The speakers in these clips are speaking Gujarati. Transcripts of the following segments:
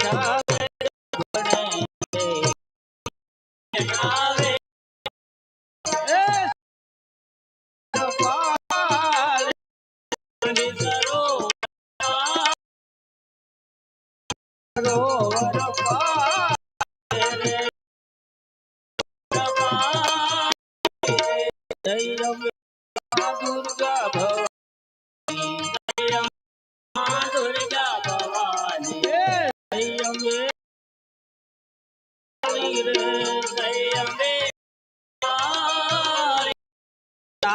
राजा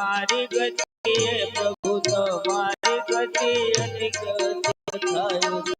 તમારી ગતિએ પ્રભુ તમારી ગતિએ ગતિ થયું.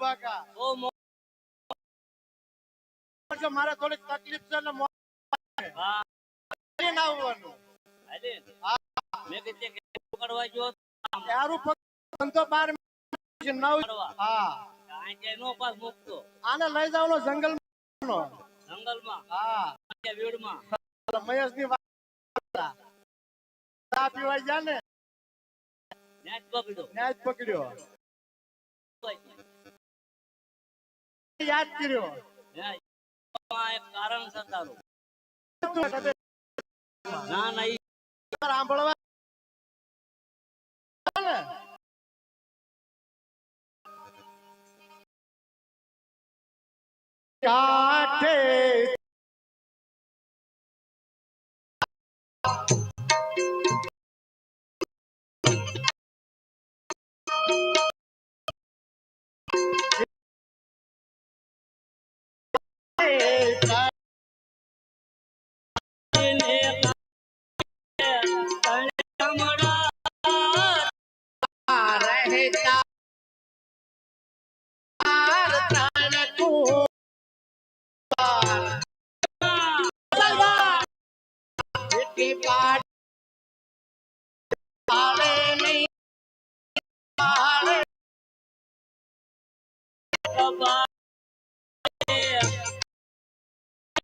ધુબાકા ધુબાકા ઓ મારે થોડીક તકલીફ છે ને મોં હા. લઈને આવવાનું હાલે. મેં કીધું કે પકડવા ગયો તારું ધંધો બાર નવ હા. કાંઈ નો પાસ મૂકતો. આને લઈ જવાનો જંગલ જંગલમાં? હા. કે વીડમાં? મહેશની વાત ચા પીવાય જા ને ત્યાં જ પકડ્યો. ન્યાજ પકડ્યો યાદ કર્યો ત્યાં એમાં એક કારણ છે તારું તું સાથે ના ના ઈ સાંભળવા ને કાઠે ને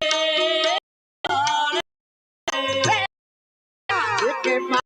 કાંઈ કામડા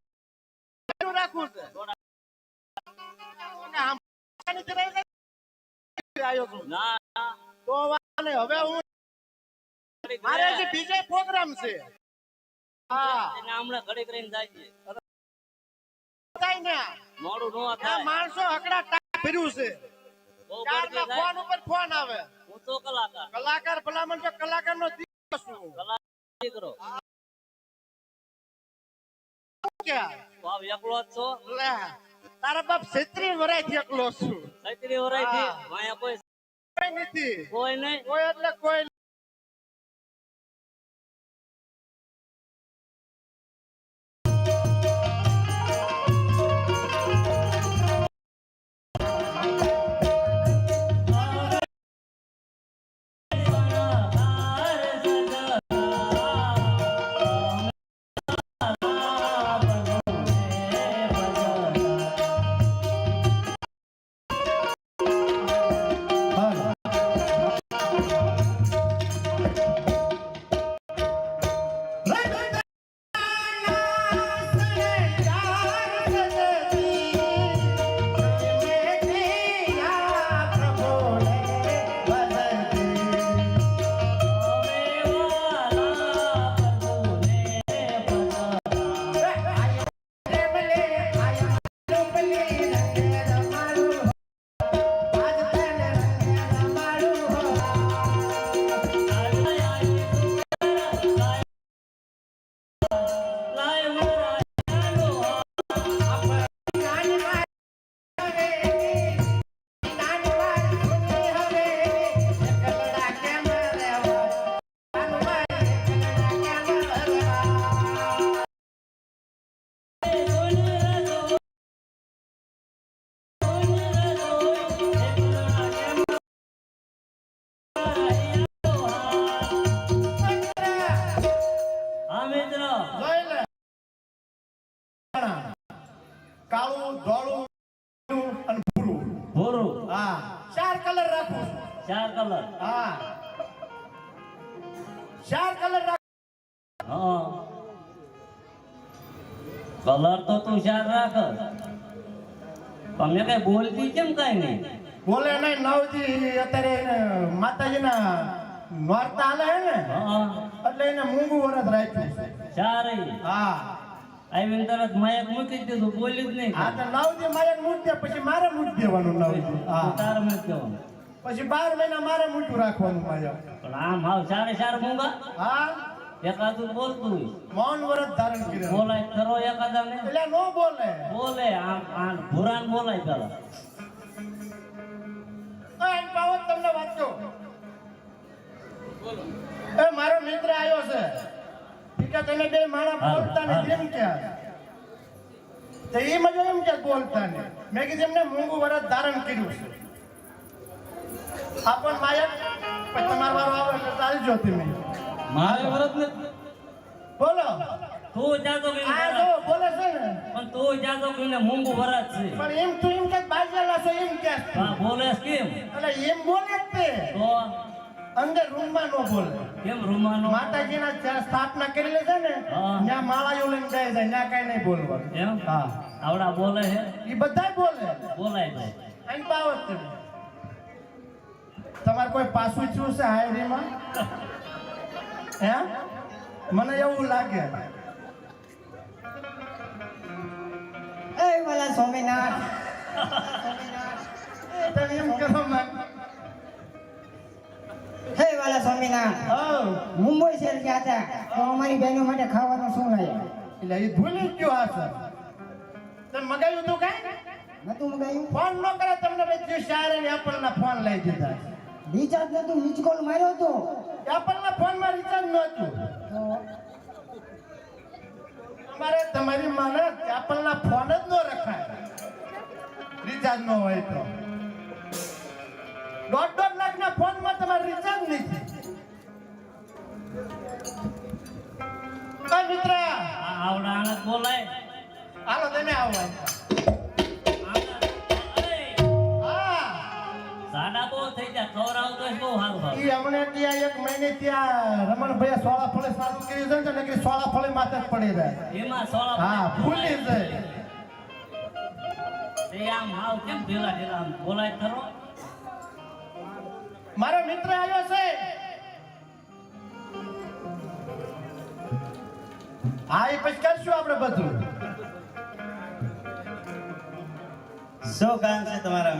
ચાલુ રાખવું છે? તો હવે હું મારે હજી બીજો પ્રોગ્રામ છે. હા. હમણાં જાય છે. મોડું નો થાય. માણસો હકડા ટાટ ફેર્યું છે. ફોન ઉપર ફોન આવે. હું તો કલાકાર. કલાકાર ભલામણ તો કલાકાર નો છું. કલાકાર દીકરો. ક્યાં? એકલો જ છો? લે તારા બાપ છેત્રી વરાય એકલો છું. સૈત્રી વરાયથી કોઈ નથી. કોઈ નહીં. કોઈ એટલે કોઈ ચાર કલર. હા. ચાર કલર હા. કલર તો તું ચાર રાખ. તમે કઈ બોલતી કેમ કઈ નહીં? બોલે નહીં નવજી અત્યારે માતાજીના વાર્તા હાલે હે ને? હા. એટલે એને મૂંગું વરસ રાખ્યું છે. ચારે હા. આવીને તરત માયક મૂકી દીધું બોલ્યું જ નહીં હા તો નવજી મારે મૂકી પછી મારે મૂકી દેવાનું નવજી. હા. તારે મૂકી દેવાનું. પછી બાર મહિના મારે મોટું રાખવાનું પણ આમ હાવ ચારે ચાર મૂંગા? હા? એકાદું બોલતું. મૌન વરસ ધારણ કર્યું. એકાદા ને એટલે નો બોલે. બોલે આમ આમ ભુરાન બોલાય પેલા. એમ પાવો તમને વાંચો. એ મારો મિત્ર આવ્યો છે. ઈ તમે બે માણા બોલતા ને કેમ કે. તો એ મજા એમ કે બોલતા ને મેં કીધું એમને મૂંગું વરસ ધારણ કર્યું છે. આપણ માયક પછી તમારો વારો આવે એટલે ચાલજો તમે. મારે વરત ને બોલો. તું જાતો કે આ જો બોલે છે ને. પણ તું જાતો ને મૂંગું વરત છે. પણ એમ તું એમ કે બાજેલા છે એમ કે હા બોલે છે કેમ? એટલે એમ બોલે તે. તો? અંદર રૂમમાં નો બોલે. કેમ રૂમાનો માતાજીના જ્યાં સ્થાપના કરી લે છે ને ત્યાં માળાઓ લઈને જાય છે ત્યાં કઈ નહીં બોલવાનું. એમ? હા. આવડા બોલે છે? એ બધાય બોલે. બોલાય જાય અહીં પાવત તમે તમારે કોઈ પાછું છું છે હાયરીમાં હે? મને એવું લાગે. એ વાલા સ્વામિનાથ. તમે એમ કરો હે વાલા સ્વામિનાથ. મુંબઈ શહેર ગયા હતા. તો અમારી બહેનો માટે ખાવાનું શું લાવ્યા એટલે એ ભૂલી ગયો આ સર. તમે મગાવ્યું તું કાંઈ? નતું મગાયું ફોન ન કરે તમને બધું શાયર એપલના ફોન લઈ દીધા રિચાર્જ નતું મિસ કોલ માર્યો હતો. એપલના ફોનમાં રિચાર્જ નહોતું તો અમારે તમારી માને એપલના ફોન જ ન રખાય. રિચાર્જ ન હોય તો. દોઢ દોઢ લાખના ફોનમાં તમારે રિચાર્જ નથી કઈ મિત્ર. આવડા બોલાય. હાલો તમે આવો. સાડા બહુ થઈ જાય ખવડાવું તો બહુ સારું થાય ઈ હમણે ત્યાં એક મહિને ત્યાં રમણભાઈ સોળા ફળે સારું કર્યું છે ને નકરી સોળા ફળે માથે જ પડી જાય. એમાં સોળા હા ભૂલી જાય. તે આમ હાવ કેમ ઢીલા ઢીલા બોલાય ખરો? મારો મિત્ર આવ્યો છે. હા એ પછી કરશું આપણે બધું. શું કામ છે તમારા